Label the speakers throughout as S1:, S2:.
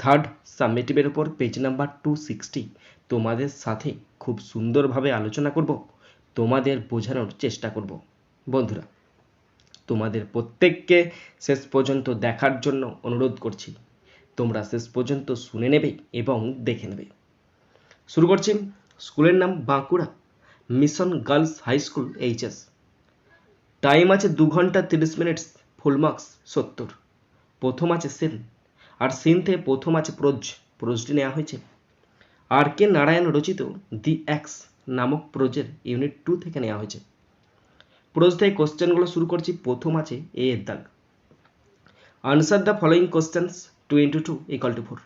S1: Third সাবমিটিভের ওপর page number two sixty তোমাদের সাথে খুব সুন্দরভাবে আলোচনা করব, তোমাদের বোঝানোর চেষ্টা করব। বন্ধুরা, তোমাদের প্রত্যেককে শেষ পর্যন্ত দেখার জন্য অনুরোধ করছি। তোমরা শেষ পর্যন্ত শুনে নেবে এবং দেখে নেবে। শুরু করছি স্কুলের নাম Bankura, mission girls high school HS time আছে দু ঘণ্টা তিরিশ মিনিট ফুল মার্কস সত্তর। প্রথম আছে সেন আর সিন থেকে প্রথম আছে প্রোজ। প্রোজটি নেওয়া হয়েছে। আর কে নারায়ণ রচিত দি এক্স নামক প্রোজের ইউনিট টু থেকে নেওয়া হয়েছে। প্রোজ থেকে কোশ্চেনগুলো শুরু করছি। প্রথম আছে এ এর দাগ। Answer the following questions two into two equal to four.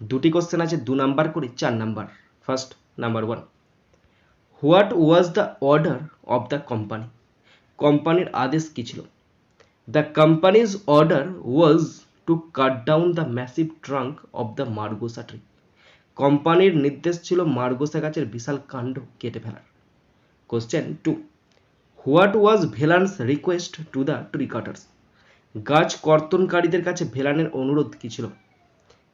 S1: দুটি কোশ্চেন আছে, দু নাম্বার করে চার number. First, number one. What was the order of the company? কোম্পানির আদেশ কী ছিল? The company's order was to cut down the massive trunk of the margosa tree কোম্পানির নির্দেশ ছিল মার্গোসা গাছের বিশাল কাণ্ড কেটে ফেলার। Question two what was Velan's request to the tree cutters গাছ কর্তনকারীদের কাছে ভেলানের অনুরোধ কী ছিল?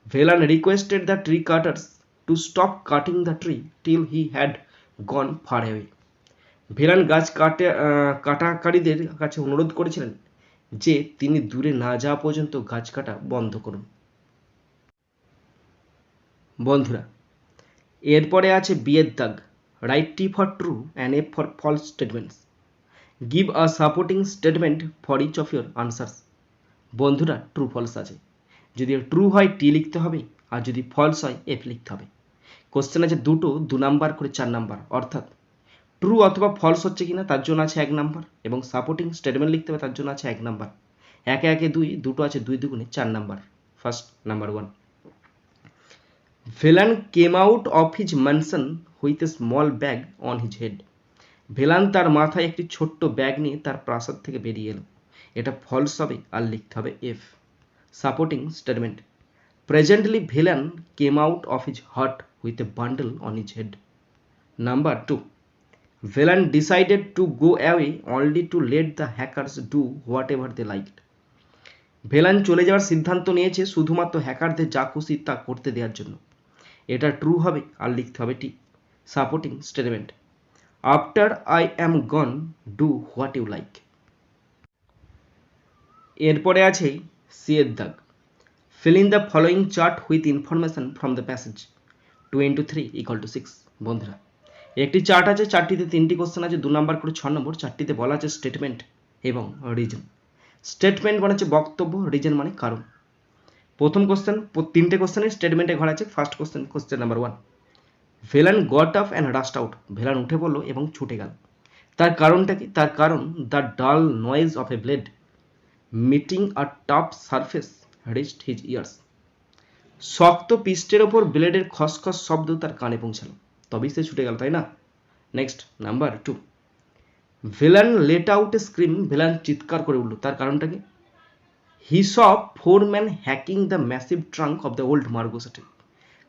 S1: Velan requested the tree cutters to stop cutting the tree till he had gone far away Velan গাছ কাটে কাটাকারীদের কাছে অনুরোধ করেছিলেন যে তিনি দূরে না যাওয়া পর্যন্ত গাছ কাটা বন্ধ করুন। বন্ধুরা, এরপরে আছে বিয়ের দাগ। Right T for true and F for false statements give a supporting statement for each of your answers বন্ধুরা ট্রু ফলস আছে। যদি ট্রু হয় টি লিখতে হবে, আর যদি ফলস হয় এফ লিখতে হবে। কোশ্চেন আছে দুটো, দু নাম্বার করে চার নাম্বার অর্থাৎ ট্রু অথবা ফলস হচ্ছে কিনা তার জন্য আছে এক নাম্বার এবং সাপোর্টিং স্টেটমেন্ট লিখতে হবে তার জন্য আছে এক নাম্বার একে একে দুই, দুটো আছে দুই দুগুণে চার number first number one Velan came out of his mansion with a small bag on his head Velan তার মাথায় একটি ছোট্ট ব্যাগ নিয়ে তার প্রাসাদ থেকে বেরিয়ে এলো। এটা ফলস হবে আর লিখতে হবে F supporting statement presently Velan came out of his hut with a bundle on his head number two Velan decided to go away only to let the hackers do whatever they liked Velan চলে যাওয়ার সিদ্ধান্ত নিয়েছে শুধুমাত্র হ্যাকারদের যা খুশি তা করতে দেওয়ার জন্য। এটা ট্রু হবে আর লিখতে হবে T supporting statement after I am gone do what you like এরপরে আছে সি দাগ fill in the following chart with information from the passage two into three equal to six বন্ধুরা। একটি চার্ট আছে, চারটিতে তিনটি কোশ্চেন আছে, দু নম্বর করে ছ নম্বর চারটিতে বলা আছে স্টেটমেন্ট এবং রিজন স্টেটমেন্ট মানে হচ্ছে বক্তব্য রিজন মানে কারণ। প্রথম কোশ্চেন তিনটে কোশ্চেনের স্টেটমেন্টে ঘর আছে first question question number one Velan got up and rushed out Velan উঠে পড়ল এবং ছুটে গেল। তার কারণটা কি? তার কারণ the dull noise of a blade meeting a tough surface reached his ears শক্ত পিস্টের ওপর ব্লেডের খসখস শব্দ তার কানে পৌঁছালো। তবেই সে ছুটে গেল, তাই না? Next number two Velan let out scream Velan চিৎকার করে উঠল। তার কারণটা কি? He saw four men hacking the massive trunk of the old margosa tree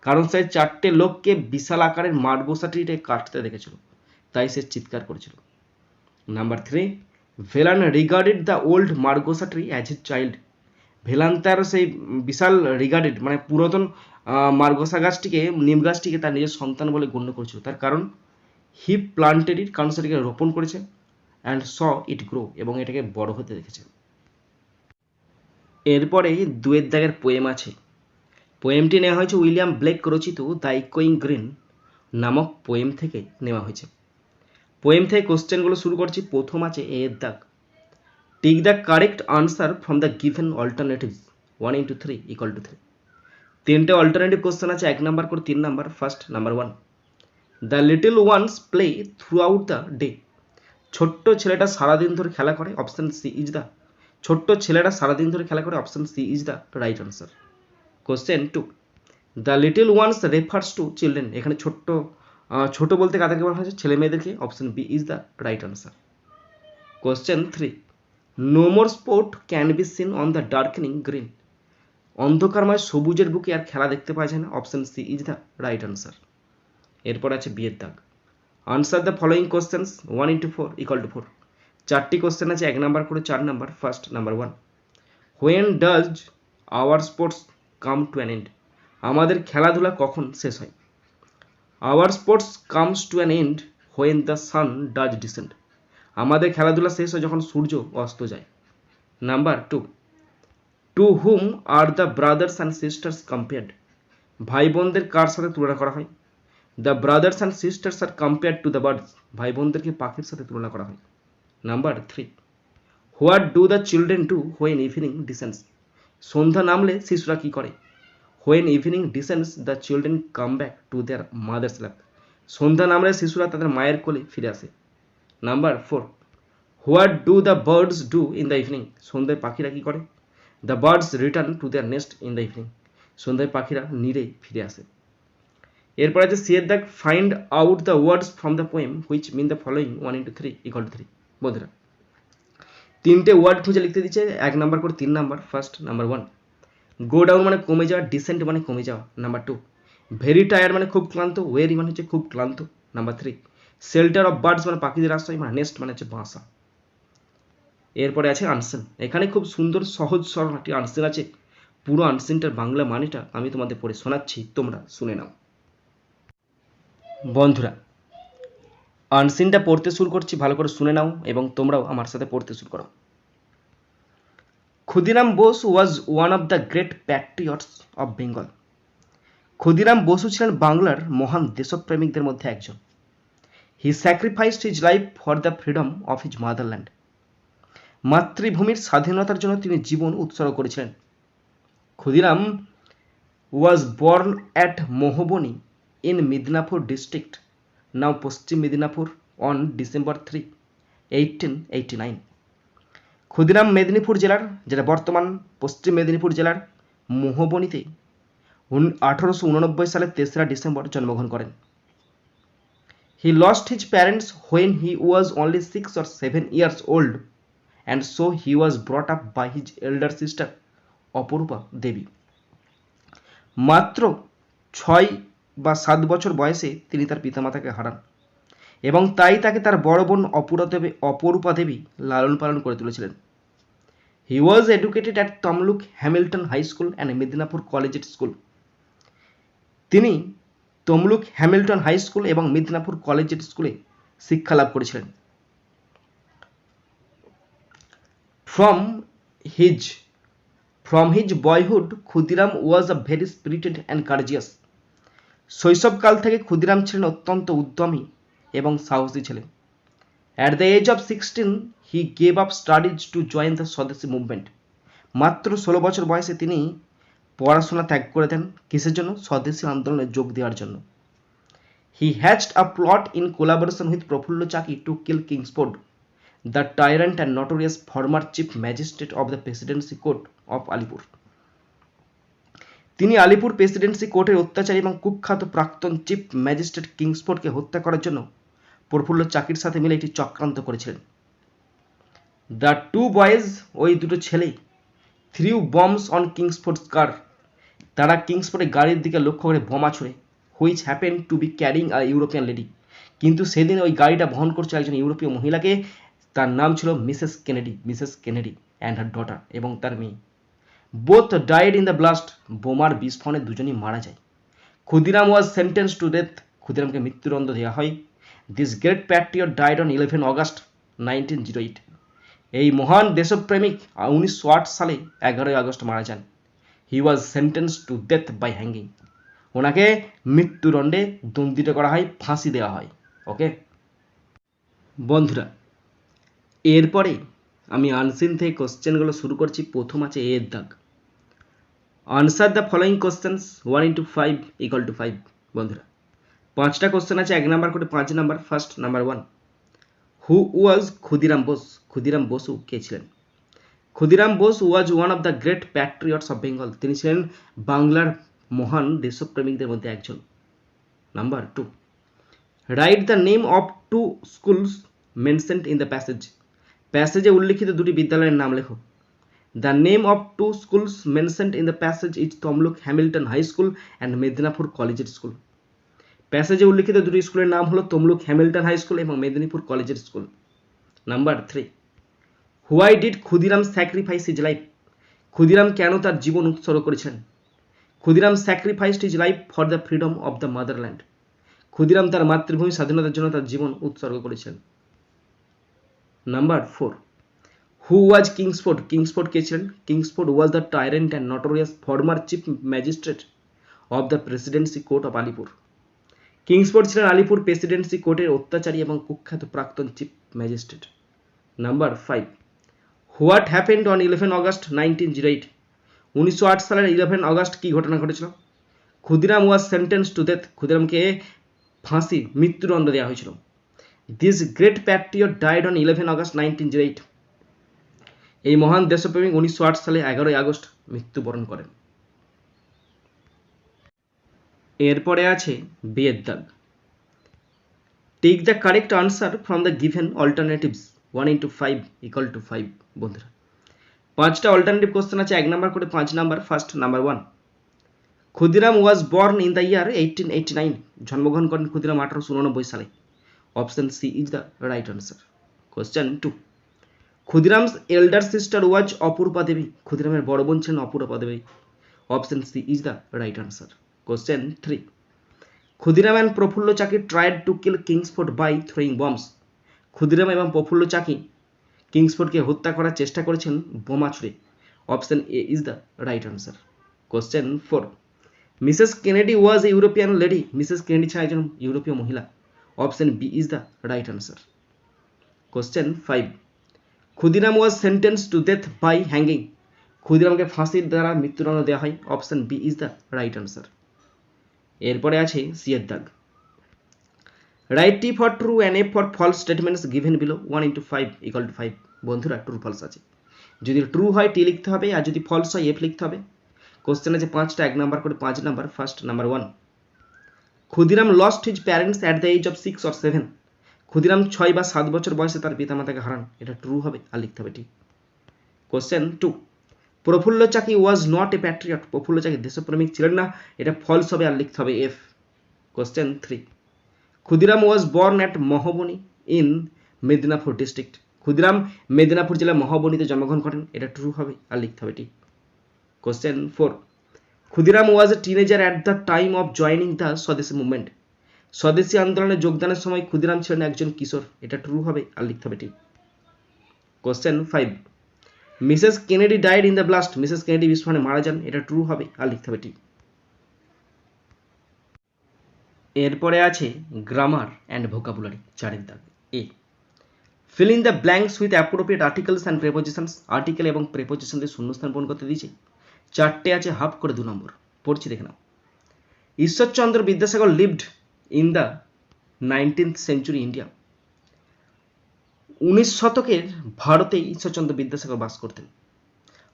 S1: কারণ সে চারটে লোককে বিশাল আকারের মার্গোসাটিতে কাটতে দেখেছিল। তাই সে চিৎকার করেছিল। Number three Velan regarded the old margosa tree as a child Velan তার সেই বিশাল রিগার্ডেড মানে পুরাতন মার্গোসা গাছটিকে, নিম গাছটিকে তার নিজের সন্তান বলে গণ্য করেছিল। তার কারণ হি প্লান্টেড ইট কারণ সেটাকে রোপণ করেছে অ্যান্ড স ইট গ্রো এবং এটাকে বড় হতে দেখেছে। এরপরে দুয়ের দাগের পোয়েম আছে। পোয়েমটি নেওয়া হয়েছে উইলিয়াম ব্লেক রচিত দ্য ইকোয়িং গ্রিন নামক পোয়েম থেকে নেওয়া হয়েছে। পোয়েম থেকে কোশ্চেনগুলো শুরু করছি, প্রথম আছে এর দাগ। Tick the correct answer from the given alternatives one into three equal to three তিনটে অল্টারনেটিভ কোশ্চেন আছে, এক নাম্বার করে তিন number first number one the little ones play throughout the day ছোট্ট ছেলেটা সারাদিন ধরে খেলা করে অপশন সি ইজ দ্য ছোট্ট ছেলেটা সারাদিন ধরে খেলা করে option C is the right answer question two the little ones refers to children এখানে ছোট্ট ছোট বলতে কাদেরকে বলা হয়েছে? ছেলে মেয়েদেরকে option B is the right answer question three no more sport can be seen on the darkening green অন্ধকারময় সবুজের বুকে আর খেলা দেখতে পাওয়া যায় না। Option C is the right answer এরপর আছে বিয়ের দাগ। Answer the following questions one into four equal to four চারটি কোশ্চেন আছে, এক নাম্বার করে চার number first number one when does our sports come to an end আমাদের খেলাধুলা কখন শেষ হয়? Our sports comes to an end when the sun does descend আমাদের খেলাধুলা শেষ হয় যখন সূর্য অস্ত যায়। Number two to whom are the brothers and sisters compared ভাই বোনদের কার সাথে তুলনা করা হয়? The brothers and sisters are compared to the birds ভাই বোনদেরকে পাখির সাথে তুলনা করা হয়? Number three what do the children do when evening descends সন্ধ্যা নামলে শিশুরা কী করে? When evening descends the children come back to their mother's lap সন্ধ্যা নামলে শিশুরা তাদের মায়ের কোলে ফিরে আসে। Number four what do the birds do in the evening সন্ধ্যায় পাখিরা কী করে? The birds return to their nest in the evening সন্ধ্যায় পাখিরা নিরেই ফিরে আসে। এরপর আছে সিয়ের the find out the words from the poem which mean the following one into three equal to three বন্ধুরা, তিনটে ওয়ার্ড খুঁজে লিখতে দিচ্ছে, এক নাম্বার করে তিন number first number one go down মানে কমে যাওয়া ডিসেন্ট মানে কমে যাওয়া নাম্বার টু ভেরি টায়ার্ড মানে খুব ক্লান্ত ওয়েরি মানে হচ্ছে খুব ক্লান্ত number three shelter of birds মানে পাখিদের আশ্রয় মানে নেস্ট মানে হচ্ছে বাসা। এরপরে আছে আনসেন এখানে খুব সুন্দর, সহজ, সরল একটি আনসেন আছে। পুরো আনসেনটার বাংলা মানেটা আমি তোমাদের পড়ে শোনাচ্ছি, তোমরা শুনে নাও। বন্ধুরা আনসিনটা পড়তে শুরু করছি, ভালো করে শুনে নাও এবং তোমরাও আমার সাথে পড়তে শুরু করো। Khudiram Bose was one of the great patriots of Bengal Khudiram Basu ছিলেন বাংলার মহান দেশপ্রেমিকদের মধ্যে একজন। He sacrificed his life for the freedom of his motherland মাতৃভূমির স্বাধীনতার জন্য তিনি জীবন উৎসর্গ করেছিলেন। Khudiram was born at Mohobani in Midnapur district now Paschim Medinipur on December three eighteen eighty nine Khudiram Medinipur জেলার, যেটা বর্তমান পশ্চিম মেদিনীপুর জেলার মোহবনিতে আঠারোশো উননব্বই সালের তেসরা ডিসেম্বর জন্মগ্রহণ করেন। He lost his parents when he was only six or seven years old and so he was brought up by his elder sister Aparupa Debi মাত্র ছয় বা সাত বছর বয়সে তিনি তার পিতামাতাকে হারান। এবং তাই তাকে তার বড় বোন অপূরা দেবী অপরূপা দেবী লালন পালন করে তুলেছিলেন। He was educated at Tamluk Hamilton high school and Medinipur collegiate school তিনি তমলুক হ্যামিল্টন হাই স্কুল এবং মেদিনীপুর কলেজিয়েট স্কুলে শিক্ষা লাভ করেছিলেন। From his from his boyhood, Khudiram was a very spirited and courageous. শৈশবকাল থেকে ক্ষুদিরাম ছিলেন অত্যন্ত উদ্যমী এবং সাহসী ছিলেন। At the age of sixteen he gave up studies to join the Swadeshi movement মাত্র ষোলো বছর বয়সে তিনি পড়াশোনা ত্যাগ করে দেন কিসের জন্য? স্বদেশী আন্দোলনে যোগ দেওয়ার জন্য। He hatched a plot in collaboration with Prafulla Chaki to kill Kingsford the tyrant and notorious former chief magistrate of the presidency court of Alipur তিনি আলিপুর প্রেসিডেন্সি কোর্টের অত্যাচারী এবং কুখ্যাত প্রাক্তন চিফ ম্যাজিস্ট্রেট কিংসফোর্ডকে হত্যা করার জন্য প্রফুল্ল চাকির সাথে মিলে একটি চক্রান্ত করেছিলেন। দ্য টু বয়েজ ওই দুটো ছেলে threw bombs on Kingsford's car তারা কিংসফোর্ডের গাড়ির দিকে লক্ষ্য করে বোমা ছুড়ে which happen to be carrying a European lady কিন্তু সেদিন ওই গাড়িটা বহন করছে একজন ইউরোপীয় মহিলাকে, তার নাম ছিল Mrs Kennedy Mrs Kennedy and her daughter এবং তার মেয়ে। Both died in the blast বোমার বিস্ফোরণে দুজনই মারা যায়। Khudiram was sentence to death ক্ষুদিরামকে মৃত্যুদণ্ড দেওয়া হয়। This great patriot died on eleven August nineteen zero eight এই মহান দেশপ্রেমিক উনিশশো আট সালে এগারোই আগস্ট মারা যান। He was sentence to death by hanging ওনাকে মৃত্যুদণ্ডে দণ্ডিত করা হয়, ফাঁসি দেওয়া হয় ওকে বন্ধুরা, এরপরে আমি আনসিন থেকে কোশ্চেনগুলো শুরু করছি, প্রথম আছে এর দাগ। Answer the following questions one into five equal to five বন্ধুরা। পাঁচটা কোশ্চেন আছে, এক নাম্বার করে পাঁচ number first number one who was Khudiram Bose? Khudiram Basu কে ছিলেন? Khudiram Bose was one of the great patriots of Bengal তিনি ছিলেন বাংলার মহান দেশপ্রেমিকদের মধ্যে একজন। Number two write the name of two schools mentioned in the passage প্যাসেজে উল্লিখিত দুটি বিদ্যালয়ের নাম লেখো। The name of two schools mentioned in the passage is Tamluk Hamilton high school and Medinipur কলেজের স্কুল প্যাসেজে উল্লিখিত দুটি স্কুলের নাম হলো তমলুক হ্যামিল্টন হাই স্কুল এবং মেদিনীপুর কলেজের school number three why did Khudiram sacrifice his life Khudiram কেন তার জীবন উৎসর্গ করেছেন? Khudiram sacrificed his life for the freedom of the motherland Khudiram তার মাতৃভূমি স্বাধীনতার জন্য তার জীবন উৎসর্গ করেছেন। Number four who was Kingsford Kingsford কে ছিলেন? Kingsford was the tyrant and notorious former chief magistrate of the presidency court of Alipur Kingsford ছিলেন আলিপুর প্রেসিডেন্সি কোর্টের অত্যাচারী এবং কুখ্যাত প্রাক্তন chief magistrate number five what happened on eleven August nineteen zero eight? উনিশশো আট সালের ইলেভেন অগস্ট কী ঘটনা ঘটেছিল? Khudiram was sentence to death ক্ষুদিরামকে ফাঁসি, মৃত্যুদণ্ড দেওয়া হয়েছিল। This great patriot died on eleven August nineteen zero eight. এই মহান দেশপ্রেমিক উনিশশো আট সালে এগারোই আগস্ট মৃত্যুবরণ করেন। এরপরে আছে বিয়ের দাগ। Take the correct answer from the given alternatives one into five equal to five বন্ধুরা। পাঁচটা অল্টারনেটিভ কোশ্চেন আছে, এক নাম্বার করে পাঁচ number first number one Khudiram was born in the year eighteen eighty nine জন্মগ্রহণ করেন ক্ষুদিরাম আঠারোশো উননব্বই সালে। Option C is the right answer question two Khudiram's elder sister was Apurba Debi. ক্ষুদিরামের বড় বোন ছিলেন Apurba Debi. Option C is the right answer question three Khudiram and Prafulla Chaki tried to kill Kingsford by throwing bombs Khudiram এবং প্রফুল্ল চাকি কিংসফোর্ডকে হত্যা করার চেষ্টা করেছেন বোমা ছুড়ে option A is the right answer question four Mrs Kennedy was a European lady Mrs Kennedy ছিলেন একজন ইউরোপীয় মহিলা। Option B is the right answer question five Khudiram was sentence to death by hanging ক্ষুদিরামকে ফাঁসির দ্বারা মৃত্যুদণ্ড দেওয়া হয়। Option B is the right answer এরপরে আছে সিয়ের দাগ। Write T for true and F for false statements given below one into five equal to five বন্ধুরা ট্রু ফলস আছে। যদি ট্রু হয় টি লিখতে হবে, আর যদি ফলস হয় এফ লিখতে হবে। কোশ্চেন আছে পাঁচটা, এক নাম্বার করে পাঁচ number first number one Khudiram lost his parents at the age of six or seven Khudiram ছয় বা সাত বছর বয়সে তার পিতামাতাকে হারান। এটা ট্রু হবে, আর লিখতে হবে ঠিক question two Prafulla Chaki was not a patriot Prafulla Chaki দেশপ্রেমিক ছিলেন না। এটা ফলস হবে, আর লিখতে হবে F question three Khudiram was born at Mohabani in Medinipur district Khudiram Medinipur জেলার মহাবনীতে জন্মগ্রহণ করেন। এটা ট্রু হবে, আর লিখতে হবে ঠিক question four Khudiram was a teenager at the time of joining the Swadeshi movement Swadeshi আন্দোলনে যোগদানের সময় ক্ষুদিরাম ছিলেন একজন কিশোর। এটা ট্রু হবে, আর লিখতে হবে ঠিক question five Mrs Kennedy died in the blast Mrs Kennedy বিস্ফোরণে মারা যান। এটা ট্রু হবে, আর লিখতে হবে ঠিক এরপরে আছে গ্রামার অ্যান্ড ভোকাবুলারি চারের দাগ। A fill in the blanks with appropriate articles and prepositions article এবং প্রেপোজিশন শূন্যস্থান পূরণ করতে দিয়েছে। চারটে আছে হাফ করে দু নম্বর। পড়ছি, দেখে নাও। Ishwarchandra Vidyasagar lived in the nineteenth century India উনিশ শতকের ভারতে ঈশ্বরচন্দ্র বিদ্যাসাগর বাস করতেন।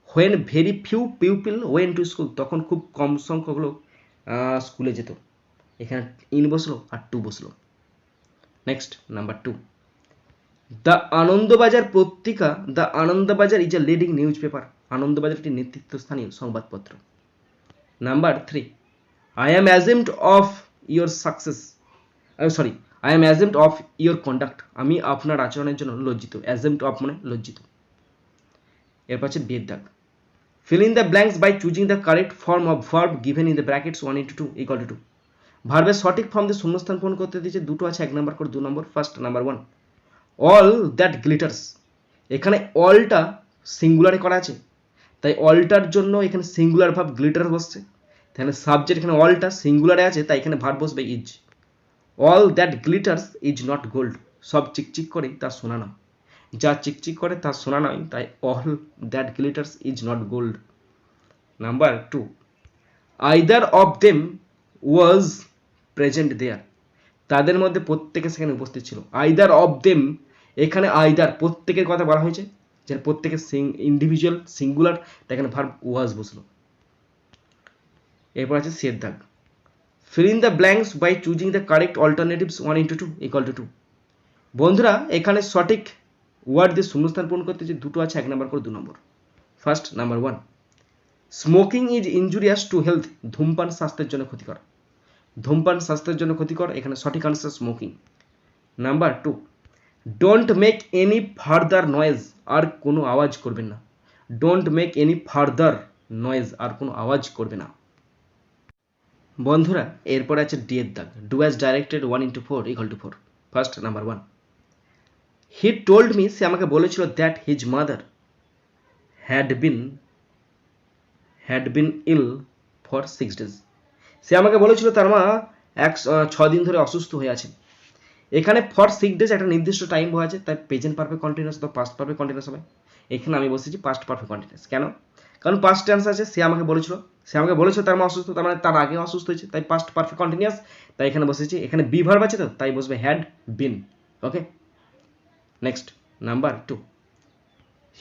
S1: When very few pupil went to school তখন খুব কম সংখ্যক লোক স্কুলে যেত। এখানে ইন বসল আর টু বসল। Next number two the Anandabazar Patrika the Anandabazar is a leading newspaper Anandabazar একটি নেতৃত্বস্থানীয় সংবাদপত্র। Number three I am ashamed of your success sorry I am ashamed of your conduct আমি আপনার আচরণের জন্য লজ্জিত। অ্যাজেমড অফ মানে লজ্জিত। এরপর আছে বেদ দাগ fill in the blanks by choosing the correct form of verb given in the brackets 1 into 2 equal to 2 ভার্বের সঠিক ফর্ম দিয়ে শূন্যস্থান পূরণ করতে দিয়েছে। দুটো আছে, এক নাম্বার করে দু নম্বর first number one all that glitters এখানে অলটা সিঙ্গুলারে করা আছে। তাই অলটার জন্য এখানে সিঙ্গুলার ভাব গ্লিটার বসছে। এখানে সাবজেক্ট এখানে অলটা সিঙ্গুলারে আছে, তাই এখানে ভার বসবে is all that glitters is not gold সব চিকচিক করে তা সোনা নয়। যা চিকচিক করে তা সোনা নয়, তাই all that glitters is not gold number two either of them was present there তাদের মধ্যে প্রত্যেকে সেখানে উপস্থিত ছিল। আইদার অফ দেম এখানে আইদার প্রত্যেকের কথা বলা হয়েছে যার প্রত্যেকে ইন্ডিভিজুয়াল সিঙ্গুলার তাই এখানে ভার্ব ওয়াজ বসল। এরপর আছে সের দাগ fill in the blanks by choosing the correct alternatives one into two equal to two বন্ধুরা, এখানে সঠিক ওয়ার্ড দিয়ে শূন্যস্থান পূরণ করতে যে দুটো আছে, এক নাম্বার করে দু নম্বর first number one smoking is injurious to health ধূমপান স্বাস্থ্যের জন্য ক্ষতিকর। ধূমপান স্বাস্থ্যের জন্য ক্ষতিকর, এখানে সঠিক answer smoking number two don't make any further noise আর কোনো আওয়াজ করবেন না। Don't make any further noise আর কোনো আওয়াজ করবে না। বন্ধুরা, এরপর আছে ডি এর দাগ। Do as directed one into four equal to four first number one he told me সে আমাকে বলেছিল that his mother had been had been ill for six days সে আমাকে বলেছিল, তার মা, এক দিন ধরে অসুস্থ হয়ে আছেন। এখানে ফর সিক্স ডেজ একটা নির্দিষ্ট টাইম বলা আছে, তাই প্রেজেন্ট পারফেক্ট কন্টিনিউস তো পাস্ট পারফেক্ট কন্টিনিউস হবে। এখানে আমি বসেছি পাস্ট পারফেক্ট কন্টিনিউস কেন? কারণ পাস্ট টেন্স আছে, সে আমাকে বলেছিল। সে আমাকে বলেছিল তার মা অসুস্থ, তার মানে তার আগে অসুস্থ হয়েছে, তাই পাস্ট পারফেক্ট কন্টিনিউস তাই এখানে বসেছি। এখানে বি ভার্ব আছে তো, তাই বসবে had been okay next number two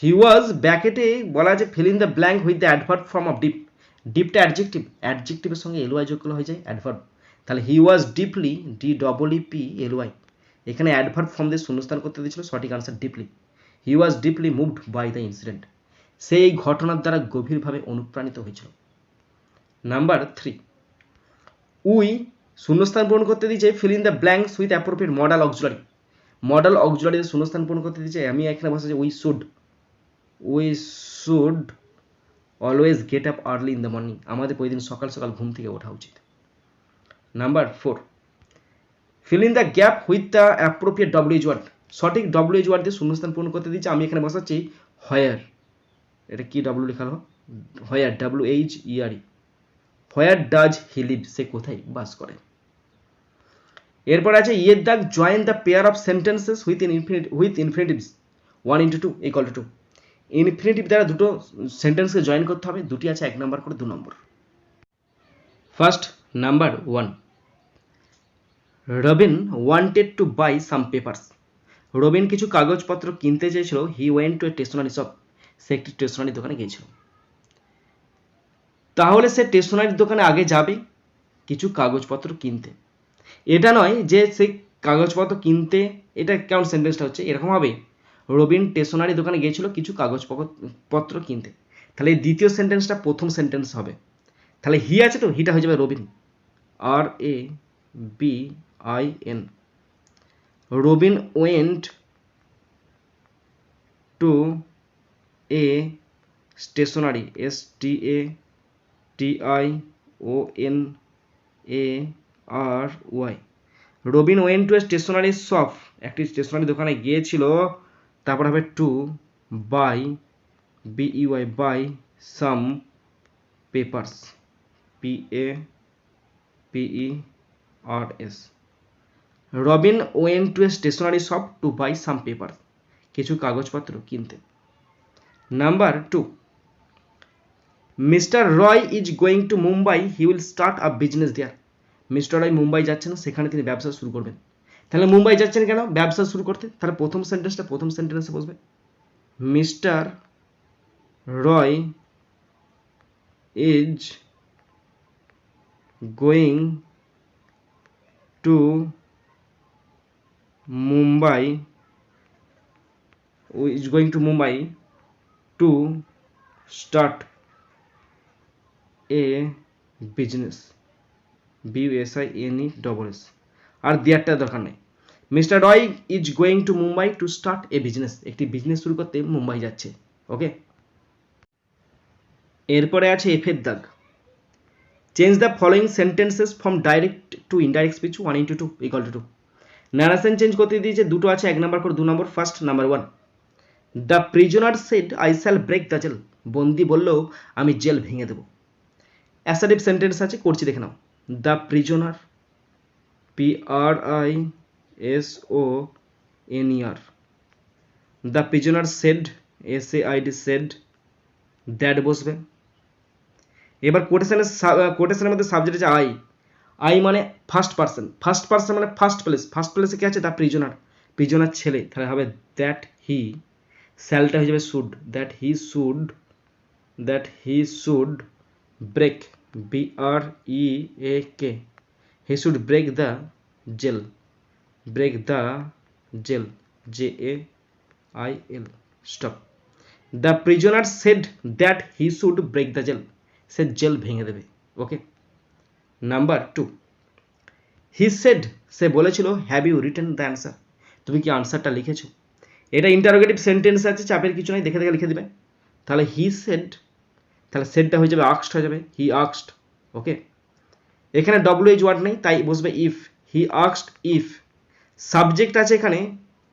S1: he was ব্যাকেটে বলা আছে fill in the blank with the advert form of deep ডিপটা adjective অ্যাডজেক্টিভের সঙ্গে এলওয়াই যোগ করলে হয়ে যায় অ্যাডভার্ব তাহলে he was deeply D double E P L Y এখানে অ্যাডভার্ব ফর্ম দিয়ে শূন্যস্থান করতে দিয়েছিল, সঠিক answer deeply he was deeply moved by the incident সে এই ঘটনার দ্বারা গভীরভাবে অনুপ্রাণিত হয়েছিল। নাম্বার থ্রি উই শূন্যস্থান পূরণ করতে দিয়েছে fill in the blanks with appropriate modal auxiliary modal অক্সুলারিতে শূন্যস্থান পূরণ করতে দিয়েছে, আমি এখানে বসেছি we should we should always get up early in the morning আমাদের প্রতিদিন সকাল সকাল ঘুম থেকে ওঠা উচিত। Number four fill in the gap with the appropriate ডব্লিউজ word সঠিক ডব্লিউজ ওয়ার্ড দিয়ে শূন্যস্থান পূরণ করতে দিচ্ছে, আমি এখানে বসাচ্ছি হয়ার এটা কি ডাব্লিউ লেখা হলো? Where W H E R E where does he live সে কোথায় বাস করে? এরপর আছে ইয়ের দাগ join the pair of sentences with in infinite with infinitives one into two equal to two infinitive দ্বারা দুটো সেন্টেন্সকে জয়েন করতে হবে, দুটি আছে এক নাম্বার করে দু নম্বর first number one Robin wanted to buy some papers Robin কিছু কাগজপত্র কিনতে চেয়েছিল he went to a stationery shop সে একটি স্টেশনারি দোকানে গিয়েছিল। তাহলে সে স্টেশনারির দোকানে আগে যাবে কিছু কাগজপত্র কিনতে। এটা নয় যে সে কাগজপত্র কিনতে, এটা কেমন সেন্টেন্সটা হচ্ছে? এরকম হবে। রবিন স্টেশনারি দোকানে গিয়েছিল কিছু কাগজপত্র কিনতে। তাহলে এই দ্বিতীয় সেন্টেন্সটা প্রথম সেন্টেন্স হবে। তাহলে হি আছে তো হিটা হয়ে যাবে Robin. R A B I N Robin went to a stationery S T A T I O N A R Y Robin went to a stationery shop একটি স্টেশনারি দোকানে গিয়েছিল তারপর হবে to buy B E Y buy some papers P A P E R S Robin went to a stationery shop to buy some paper কিছু কাগজপত্র কিনতে। Number two Mister Roy is going to Mumbai he will start a business there Mister Roy Mumbai যাচ্ছেন, সেখানে তিনি ব্যবসা শুরু করবেন। তাহলে মুম্বাই যাচ্ছেন কেন? ব্যবসা শুরু করতে। তাহলে প্রথম সেন্টেন্সটা প্রথম সেন্টেন্সে বসবে। Mister Roy is going to Mumbai is going to Mumbai to start a business, B S I N E double S. আর দেয়ারটা দরকার নেই। Mister Roy is going to Mumbai to start a business একটি business শুরু করতে মুম্বাই যাচ্ছে okay এরপরে আছে এফের দাগ change the following sentences from direct to indirect speech one into two equal to two narration change করতে দিয়েছে, দুটো আছে, এক নাম্বার করে দু নম্বর first number one the prisoner said I shall break the jail বন্দি বললেও আমি জেল ভেঙে দেবো। অ্যাসারিভ সেন্টেন্স আছে, করছি দেখে নাও। The prisoner P R I S O N E R the prisoner said S A I D said that বসবে। এবার কোটেশনের কোটেশনের মধ্যে সাবজেক্ট আছে আই আই মানে ফার্স্ট পার্সন ফার্স্ট পার্সন মানে ফার্স্ট প্লেস ফার্স্ট প্লেসে কি আছে? দ্য প্রিজনার প্রিজনার ছেলে। তাহলে হবে দ্যাট হি স্যালটা হয়ে যাবে should that he should that he should break B R E A K he should break the jail break the jail J A I L stop the prisoner said that he should break the jail say jail ভেঙে দেবে। Okay number two he said সে বলেছিল have you written the answer তুমি কি আনসারটা লিখেছো? এটা interrogative sentence আছে, চাপের কিছু নাই, দেখে দেখে লিখে দিবে। তাহলে হি সেড তাহলে সেডটা হয়ে যাবে আক্সড হয়ে যাবে। হি আক্সড ওকে এখানে ডব্লিউ এইচ ওয়ার্ড নেই, তাই বসবে ইফ হি আক্সড ইফ সাবজেক্ট আছে এখানে,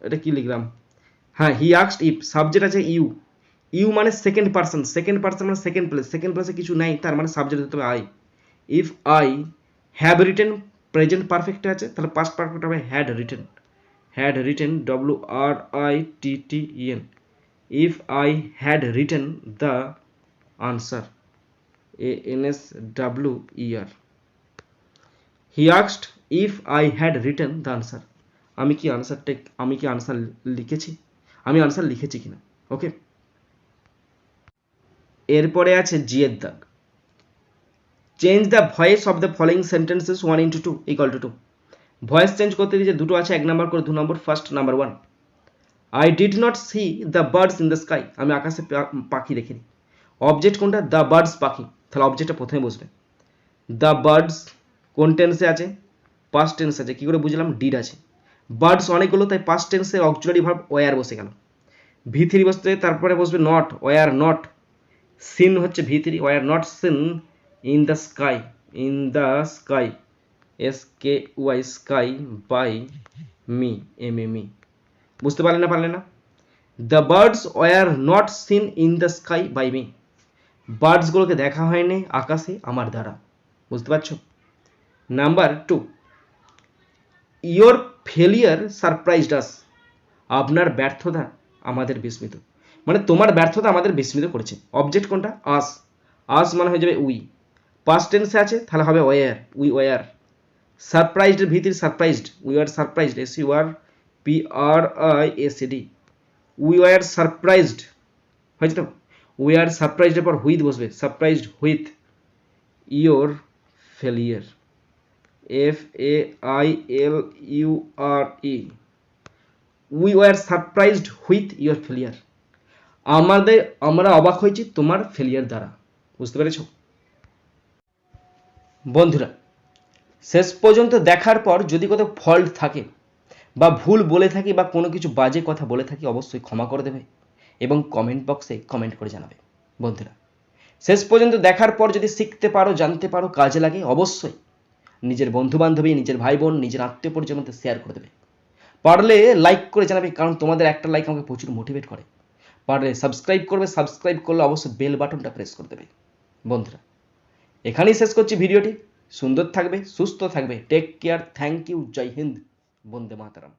S1: এটা কি লিখলাম? হ্যাঁ হি আক্সড ইফ সাবজেক্ট আছে ইউ ইউ মানে সেকেন্ড পার্সন সেকেন্ড পার্সন মানে সেকেন্ড প্লেস সেকেন্ড প্লেসে কিছু নেই, তার মানে সাবজেক্ট দিতে হবে I if I have written present perfect আছে, তাহলে পাস্ট পারফেক্ট হবে had written had written W R I T T N if I had written the answer A N S W E R he আক্সড if I had written the answer আমি কি আনসারটা আমি কি answer লিখেছি? আমি answer লিখেছি কিনা? ওকে এরপরে আছে জিয়ের দাগ। Change the voice of the following sentences one into two equal to two voice change করতে দিয়েছে, দুটো আছে, এক নাম্বার করে দু নম্বর first number one I did not see the birds in the sky আমি আকাশে পাখি দেখিনি। অবজেক্ট কোনটা? দ্য বার্ডস পাখি। তাহলে অবজেক্টটা প্রথমে বসবে। দ্য বার্ডস টেন্সে আছে? পাস্ট টেন্স আছে, কী করে বুঝলাম? ডিড আছে। বার্ডস অনেকগুলো, তাই পাস্ট টেন্সে অক্সিলারি ভার্ব ওয়ার বসে গেল। ভি থ্রি বসতে, তারপরে বসবে নট ওয়ার নট সিন হচ্ছে V three were not seen in the sky in the sky S K Y sky by me M E me বুঝতে পারলে না পারলে না? The birds were not seen in the sky by me বার্ডসগুলোকে দেখা হয়নি আকাশে, আমার দ্বারা। বুঝতে পারছ? Number two your failure surprised us আপনার ব্যর্থতা আমাদের বিস্মিত। মানে তোমার ব্যর্থতা আমাদের বিস্মিত করেছে। অবজেক্ট কোনটা? আস আস মানে হয়ে যাবে উই পাস্ট টেন্সে আছে, তাহলে হবে ওয়ার উই ওয়ার সারপ্রাইজড ভিতরে surprised we are surprised S U R P R I S D we were surprised হয়েছে তো? উই আর সারপ্রাইজডের পর হুইথ বসবে। Surprised with your failure F A I L U R E we were surprised with your failure আমাদের, আমরা অবাক হয়েছি তোমার ফেলিয়ার দ্বারা। বুঝতে পেরেছ? বন্ধুরা, শেষ পর্যন্ত দেখার পর যদি কোথাও ফল্ট থাকে বা ভুল বলে থাকি বা কোনো কিছু বাজে কথা বলে থাকি, অবশ্যই ক্ষমা করে দেবে এবং কমেন্ট বক্সে কমেন্ট করে জানাবে। বন্ধুরা, শেষ পর্যন্ত দেখার পর যদি শিখতে পারো, জানতে পারো, কাজে লাগে, অবশ্যই নিজের বন্ধুবান্ধবী, নিজের ভাই বোন নিজের আত্মীয় মধ্যে শেয়ার করে দেবে। পারলে লাইক করে জানাবে, কারণ তোমাদের একটা লাইক আমাকে প্রচুর মোটিভেট করে। পারলে সাবস্ক্রাইব করবে সাবস্ক্রাইব করলে অবশ্যই বেল বাটনটা প্রেস করে দেবে। বন্ধুরা, এখানেই শেষ করছি ভিডিওটি সুন্দর থাকবে, সুস্থ থাকবে। Take care thank you Joy Hind, Vande Mataram.